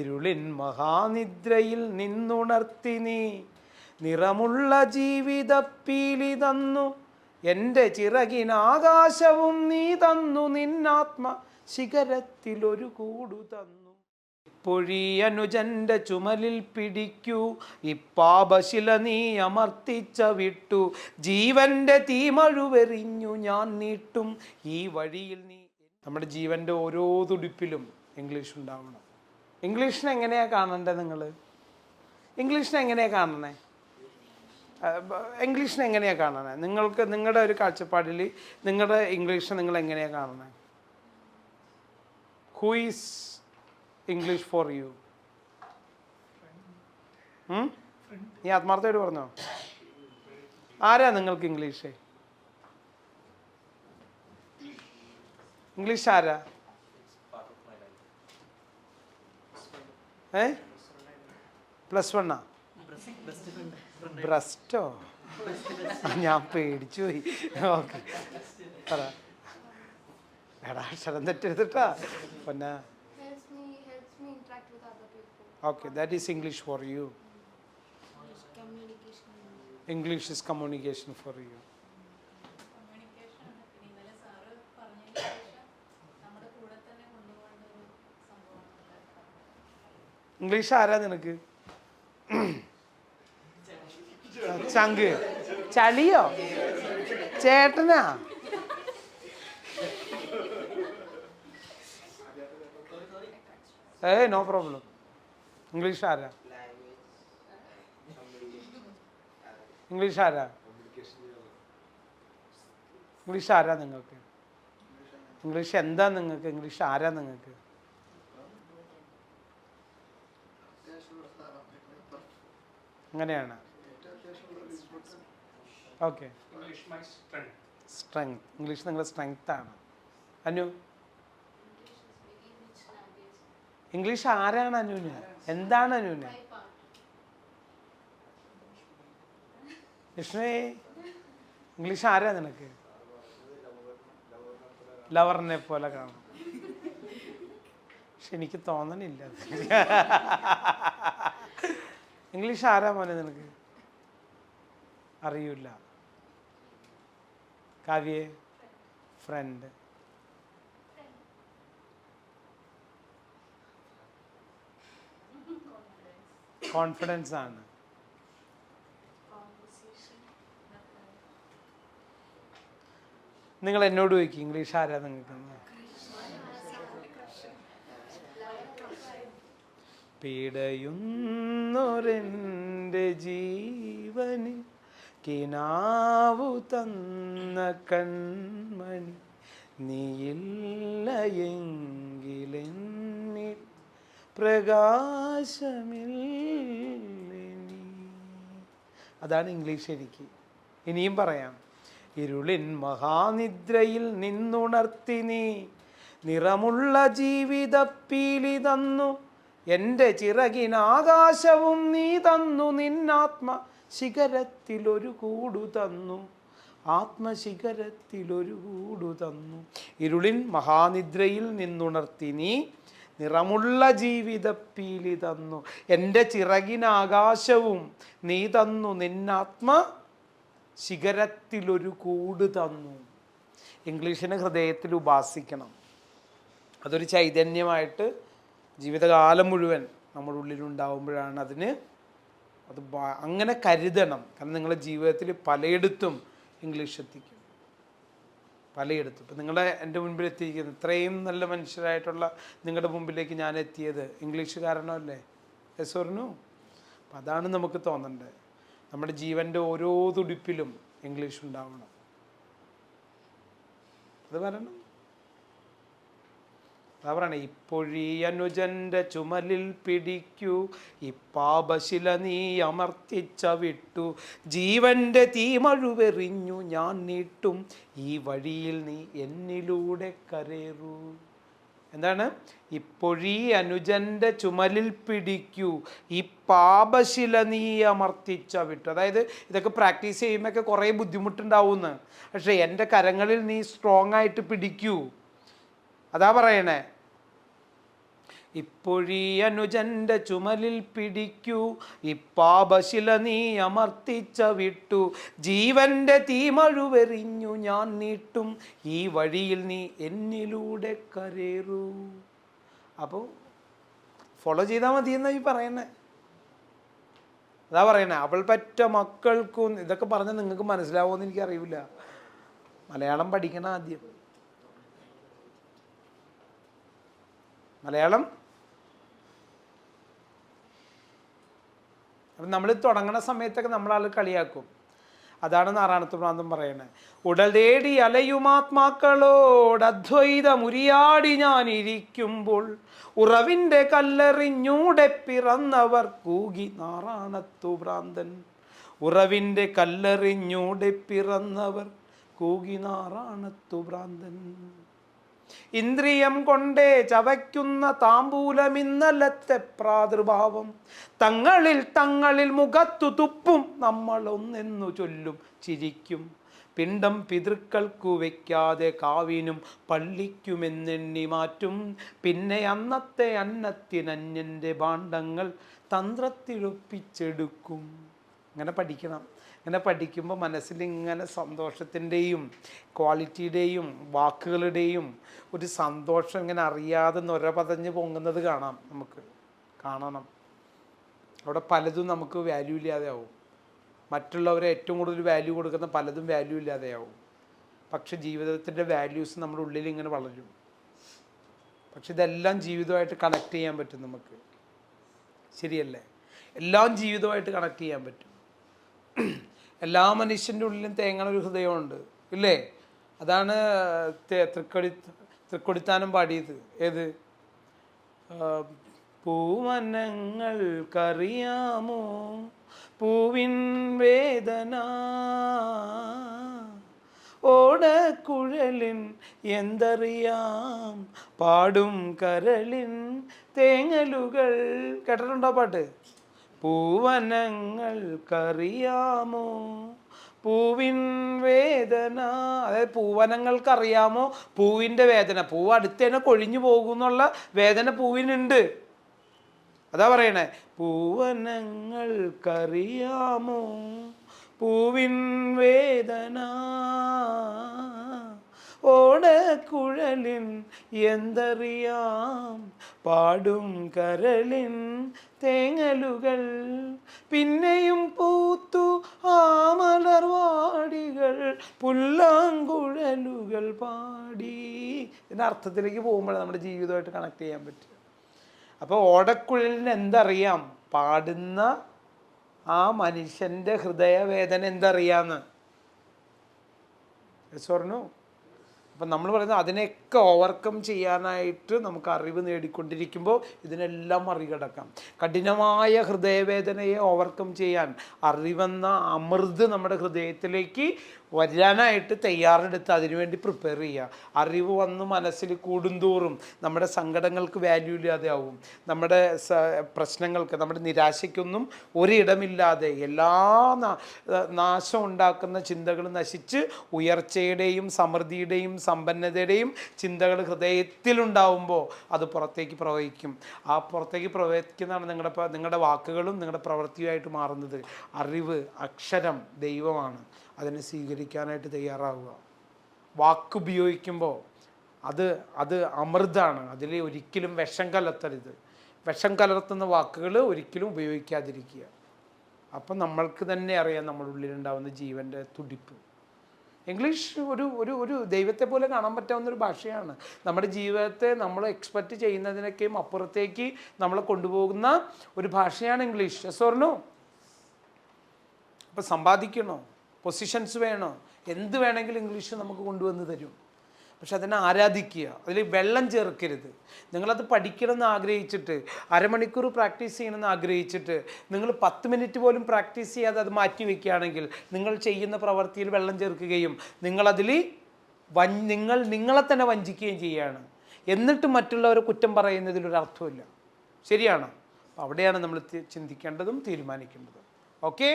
ഇരുളിൻ മഹാനിദ്രയിൽ നിന്നുണർത്തി നീ. നിറമുള്ള ജീവിതപ്പീലി തന്നു. എന്റെ ചിറകിനാകാശവും നീ തന്നു. നിന്നാത്മ ശിഖരത്തിലൊരു കൂടു തന്നു. പൊഴിയനുജന്റെ ചുമലിൽ പിടിക്കൂ. ഇപ്പാപശില നീ അമർത്തിച്ച വിട്ടു. ജീവന്റെ തീമഴുവെറിഞ്ഞു ഞാൻ നീട്ടും. ഈ വഴിയിൽ നീ നമ്മുടെ ജീവന്റെ ഓരോ തുടിപ്പിലും ഇംഗ്ലീഷ് ഉണ്ടാവണം. ഇംഗ്ലീഷിനെ എങ്ങനെയാ കാണണ്ടേ നിങ്ങൾ ഇംഗ്ലീഷിനെ എങ്ങനെയാ കാണണേ ഇംഗ്ലീഷിനെ എങ്ങനെയാ കാണണേ നിങ്ങൾക്ക് നിങ്ങളുടെ ഒരു കാഴ്ചപ്പാടിൽ നിങ്ങളുടെ ഇംഗ്ലീഷിനെ നിങ്ങൾ എങ്ങനെയാണ് കാണണേ who is English for you നീ ആത്മാർത്ഥമായിട്ട് പറഞ്ഞോ? ആരാ നിങ്ങൾക്ക് ഇംഗ്ലീഷ്? ഇംഗ്ലീഷ് ആരാ? ഏ? പ്ലസ് വണ്ണാ? ബ്രസ്റ്റോ? ഞാൻ പേടിച്ചു പോയി. ഓക്കെ. പറ. എടാ അക്ഷരം തെറ്റെടുത്തിട്ടാ പിന്നെ. Okay that is English for you English is communication for you communication ആണ് പിന്നെ ഇന്നലെ സാറ് പറഞ്ഞതിന് ശേഷം നമ്മുടെ കൂടെ തന്നെ കൊണ്ടുപോകേണ്ട ഒരു സംഭവമാണ് ഇംഗ്ലീഷ് ആരാ നിനക്ക്? ചങ്ക്. ചളിയോ? ചേട്ടനാ? ഏ നോ പ്രോബ്ലം ഇംഗ്ലീഷ് ആരാ? ഇംഗ്ലീഷ് ആരാ? ഇംഗ്ലീഷ് ആരാ നിങ്ങൾക്ക്? ഇംഗ്ലീഷ് എന്താ നിങ്ങൾക്ക്? ഇംഗ്ലീഷ് ആരാ നിങ്ങൾക്ക്? അങ്ങനെയാണ്. ഓക്കെ സ്ട്രെങ്ത് ഇംഗ്ലീഷ് നിങ്ങളുടെ സ്ട്രെങ്ത് ആണ്. അനു? ഇംഗ്ലീഷ് ആരാണ് അനുവിന് എന്താണ് അനുവിന് വിഷ്ണുവേ ഇംഗ്ലീഷ് ആരാ നിനക്ക്? ലവറിനെ പോലെ കാണും. പക്ഷെ എനിക്ക് തോന്നണില്ല. ഇംഗ്ലീഷ് ആരാ മോനെ നിനക്ക്? അറിയൂല കാവ്യെ? ഫ്രണ്ട് കോൺഫിഡൻസ് ആണ്. നിങ്ങൾ എന്നോട് ചോദിക്കും ഇംഗ്ലീഷ് ആരാ നിങ്ങൾക്ക് പീഡയുന്നൊരെന്റെ ജീവന് കിനാവു തന്ന കൺമണി നീയില്ലയെങ്കിലെന്നിൽ പ്രകാശമില്ലി അതാണ് ഇംഗ്ലീഷ് എനിക്ക്. ഇനിയും പറയാം. ഇരുളിൻ മഹാനിദ്രയിൽ നിന്നുണർത്തി നീ നിറമുള്ള ജീവിതപ്പീലി തന്നു. എന്റെ ചിറകിനാകാശവും നീ തന്നു നിന്നാത്മ ശിഖരത്തിലൊരു കൂടു തന്നു. ആത്മശിഖരത്തിലൊരു കൂടു തന്നു. ഇരുളിൻ മഹാനിദ്രയിൽ നിന്നുണർത്തി നീ നിറമുള്ള ജീവിതപ്പീലി തന്നു. എന്റെ ചിറകിനാകാശവും നീ തന്നു നിന്നാത്മ ശിഖരത്തിലൊരു കൂട് തന്നു. ഇംഗ്ലീഷിനെ ഹൃദയത്തിൽ ഉപാസിക്കണം. അതൊരു ചൈതന്യമായിട്ട് ജീവിതകാലം മുഴുവൻ നമ്മുടെ ഉള്ളിലുണ്ടാവുമ്പോഴാണ് അതിന് അത് അങ്ങനെ കരുതണം. കാരണം നിങ്ങളുടെ ജീവിതത്തിൽ പലയിടത്തും ഇംഗ്ലീഷ് എത്തിക്കും. പലയിടത്തും. ഇപ്പം നിങ്ങളെ എന്റെ മുൻപിൽ എത്തിയിരിക്കുന്നത് ഇത്രയും നല്ല മനുഷ്യരായിട്ടുള്ള നിങ്ങളുടെ മുമ്പിലേക്ക് ഞാൻ എത്തിയത് ഇംഗ്ലീഷ് കാരണമല്ലേ യെസ് പറഞ്ഞു അപ്പം അതാണ് നമുക്ക് തോന്നേണ്ടത് നമ്മുടെ ജീവന്റെ ഓരോ തുടിപ്പിലും ഇംഗ്ലീഷ് ഉണ്ടാവണം. അത് വരണം. അതാ പറയണേ ഇപ്പൊഴീ അനുജന്റെ ചുമലിൽ പിടിക്കൂ ഇപ്പാപശില നീ അമർത്തിച്ച വിട്ടു ജീവന്റെ തീമഴുവെറിഞ്ഞു ഞാൻ നീട്ടും ഈ വഴിയിൽ നീ എന്നിലൂടെ കരേറൂ. എന്താണ്? ഇപ്പൊഴീ അനുജന്റെ ചുമലിൽ പിടിക്കൂ ഈ പാപശില നീ അമർത്തിച്ച വിട്ടു. അതായത് ഇതൊക്കെ പ്രാക്ടീസ് ചെയ്യുമ്പോഴൊക്കെ കുറേ ബുദ്ധിമുട്ടുണ്ടാവുമെന്ന്. പക്ഷേ എന്റെ കരങ്ങളിൽ നീ സ്ട്രോങ് ആയിട്ട് പിടിക്കൂ. അതാ പറയണേ. ഇപ്പൊഴീ അനുജന്റെ ചുമലിൽ പിടിക്കൂ. ഇപ്പാപശില നീ അമർത്തിച്ച വിട്ടു. ജീവന്റെ തീമഴുവെറിഞ്ഞു ഞാൻ നീട്ടും. ഈ വഴിയിൽ നീ എന്നിലൂടെ കരേറൂ. അപ്പോൾ ഫോളോ ചെയ്താൽ മതി എന്നാ ഈ പറയുന്നത് അതാ പറയണേ അവൾ പറ്റ മക്കൾക്കും ഇതൊക്കെ പറഞ്ഞാൽ നിങ്ങൾക്ക് മനസ്സിലാവുമെന്ന് എനിക്കറിയില്ല. മലയാളം പഠിക്കണം ആദ്യം. മലയാളം അപ്പം നമ്മൾ തുടങ്ങുന്ന സമയത്തൊക്കെ നമ്മളാൾ കളിയാക്കും. അതാണ് നാരായണത്ത് പ്രാന്തം പറയുന്നത്. ഉടൽ തേടി അലയുമാത്മാക്കളോട് അദ്വൈതമുരിയാടി ഞാൻ ഇരിക്കുമ്പോൾ ഉറവിന്റെ കല്ലെറിഞ്ഞൂടെ പിറന്നവർ കൂകി നാറാണത്തു ഭ്രാന്തൻ ഉറവിന്റെ കല്ലെറിഞ്ഞൂടെ പിറന്നവർ കൂകി നാറാണത്തു ഭ്രാന്തൻ ഇന്ദ്രിയം കൊണ്ടേ ചവയ്ക്കുന്ന താമ്പൂലമിന്നലത്തെ പ്രാദുർഭാവം. തങ്ങളിൽ തങ്ങളിൽ മുഖത്തു തുപ്പും നമ്മൾ ഒന്നെന്നു ചൊല്ലും ചിരിക്കും. പിണ്ടം പിതൃക്കൾക്കു വയ്ക്കാതെ കാവിനും പള്ളിക്കുമെന്നെണ്ണി മാറ്റും. പിന്നെ അന്നത്തെ അന്നത്തിനന്യന്റെ ഭാണ്ഡങ്ങൾ തന്ത്രത്തിലൊപ്പിച്ചെടുക്കും. അങ്ങനെ പഠിക്കണം. ഇങ്ങനെ പഠിക്കുമ്പോൾ മനസ്സിൽ ഇങ്ങനെ സന്തോഷത്തിന്റെയും ക്വാളിറ്റിയുടെയും വാക്കുകളുടെയും ഒരു സന്തോഷം ഇങ്ങനെ അറിയാതെ നൊര പതഞ്ഞ് പൊങ്ങുന്നത് കാണാം നമുക്ക് കാണണം. അവിടെ പലതും നമുക്ക് വാല്യൂ ഇല്ലാതെയാവും. മറ്റുള്ളവരെ ഏറ്റവും കൂടുതൽ വാല്യൂ കൊടുക്കുന്ന പലതും വാല്യൂ ഇല്ലാതെയാവും. പക്ഷെ ജീവിതത്തിന്റെ വാല്യൂസ് നമ്മുടെ ഉള്ളിൽ ഇങ്ങനെ വളരും. പക്ഷെ ഇതെല്ലാം ജീവിതമായിട്ട് കണക്ട് ചെയ്യാൻ പറ്റും നമുക്ക്. ശരിയല്ലേ? എല്ലാം ജീവിതമായിട്ട് കണക്ട് ചെയ്യാൻ പറ്റും. എല്ലാ മനുഷ്യന്റെ ഉള്ളിലും തേങ്ങണ ഒരു ഹൃദയമുണ്ട്. ഇല്ലേ? അതാണ് തൃക്കൊടി തൃക്കൊടിത്താനം പാടിയത്. ഏത്? പൂവനങ്ങൾ കറിയാമോ? പൂവിൻ വേദന. ഓടക്കുഴലിൻ എന്തറിയാം? പാടും കരളിൻ തേങ്ങലുകൾ. കേട്ടിട്ടുണ്ടോ പാട്ട്? പൂവനങ്ങൾക്കറിയാമോ പൂവിൻ വേദന. അതായത് പൂവനങ്ങൾക്കറിയാമോ? പൂവിന്റെ വേദന. പൂവ് അടുത്തേനെ കൊഴിഞ്ഞു പോകുന്നുള്ള വേദന പൂവിനുണ്ട്. അതാ പറയണേ. പൂവനങ്ങൾക്കറിയാമോ പൂവിൻ വേദന. ഓടക്കുഴലിൻ എന്തറിയാം? പാടും കരളിൻ തേങ്ങലുകൾ. പിന്നെയും പൂത്തു ആ മലർവാടികൾ പുല്ലാങ്കുഴലുകൾ പാടി. എന്ന അർത്ഥത്തിലേക്ക് പോകുമ്പോൾ നമ്മുടെ ജീവിതമായിട്ട് കണക്ട് ചെയ്യാൻ പറ്റും അപ്പോൾ ഓടക്കുഴലിന് എന്തറിയാം? പാടുന്ന ആ മനുഷ്യന്റെ ഹൃദയവേദന എന്തറിയാന്ന്? യെസ് പറഞ്ഞു അപ്പം നമ്മൾ പറയുന്നത് അതിനെയൊക്കെ ഓവർകം ചെയ്യാനായിട്ട് നമുക്ക് അറിവ് നേടിക്കൊണ്ടിരിക്കുമ്പോൾ ഇതിനെല്ലാം മറികടക്കാം. കഠിനമായ ഹൃദയവേദനയെ ഓവർകം ചെയ്യാൻ അറിവെന്ന അമൃത് നമ്മുടെ ഹൃദയത്തിലേക്ക് വരാനായിട്ട് തയ്യാറെടുത്ത് അതിനുവേണ്ടി പ്രിപ്പയർ ചെയ്യുക. അറിവ് വന്ന് മനസ്സിൽ കൂടുന്തോറും നമ്മുടെ സങ്കടങ്ങൾക്ക് വാല്യൂ ഇല്ലാതെ ആവും നമ്മുടെ പ്രശ്നങ്ങൾക്ക് നമ്മുടെ നിരാശയ്ക്കൊന്നും ഒരിടമില്ലാതെ എല്ലാ നാശം ഉണ്ടാക്കുന്ന ചിന്തകൾ നശിച്ച് ഉയർച്ചയുടെയും സമൃദ്ധിയുടെയും സമ്പന്നതയുടെയും ചിന്തകൾ ഹൃദയത്തിലുണ്ടാവുമ്പോൾ അത് പുറത്തേക്ക് പ്രവഹിക്കും. ആ പുറത്തേക്ക് പ്രവഹിക്കുന്നതാണ് നിങ്ങളുടെ നിങ്ങളുടെ വാക്കുകളും നിങ്ങളുടെ പ്രവൃത്തിയുമായിട്ട് മാറുന്നത്. അറിവ് അക്ഷരം ദൈവമാണ്. അതിനെ സ്വീകരിക്കാനായിട്ട് തയ്യാറാവുക. വാക്ക് ഉപയോഗിക്കുമ്പോൾ അത് അത് അമൃതാണ്. അതിൽ ഒരിക്കലും വിഷം കലർത്തരുത്. വിഷം കലർത്തുന്ന വാക്കുകൾ ഒരിക്കലും ഉപയോഗിക്കാതിരിക്കുക. അപ്പം നമ്മൾക്ക് തന്നെ അറിയാം നമ്മുടെ ഉള്ളിലുണ്ടാവുന്ന ജീവന്റെ തുടിപ്പ്. ഇംഗ്ലീഷ് ഒരു ഒരു ഒരു ദൈവത്തെ പോലെ കാണാൻ പറ്റാവുന്ന ഒരു ഭാഷയാണ്. നമ്മുടെ ജീവിതത്തെ നമ്മൾ എക്സ്പെക്റ്റ് ചെയ്യുന്നതിനൊക്കെയും അപ്പുറത്തേക്ക് നമ്മളെ കൊണ്ടുപോകുന്ന ഒരു ഭാഷയാണ് ഇംഗ്ലീഷ്. സോർണോ അപ്പം സമ്പാദിക്കണോ? പൊസിഷൻസ് വേണോ? എന്ത് വേണമെങ്കിലും ഇംഗ്ലീഷ് നമുക്ക് കൊണ്ടുവന്ന് തരും. പക്ഷെ അതിനെ ആരാധിക്കുക അതിൽ വെള്ളം ചേർക്കരുത്. നിങ്ങളത് പഠിക്കണമെന്ന് ആഗ്രഹിച്ചിട്ട് അരമണിക്കൂർ പ്രാക്ടീസ് ചെയ്യണമെന്ന് ആഗ്രഹിച്ചിട്ട് നിങ്ങൾ പത്ത് മിനിറ്റ് പോലും പ്രാക്ടീസ് ചെയ്യാതെ അത് മാറ്റി വയ്ക്കുകയാണെങ്കിൽ നിങ്ങൾ ചെയ്യുന്ന പ്രവൃത്തിയിൽ വെള്ളം ചേർക്കുകയും നിങ്ങളതിൽ വൻ നിങ്ങൾ നിങ്ങളെ തന്നെ വഞ്ചിക്കുകയും ചെയ്യുകയാണ്. എന്നിട്ട് മറ്റുള്ളവരെ കുറ്റം അർത്ഥമില്ല ശരിയാണോ? അവിടെയാണ് നമ്മൾ ചിന്തിക്കേണ്ടതും തീരുമാനിക്കേണ്ടതും. ഓക്കെ?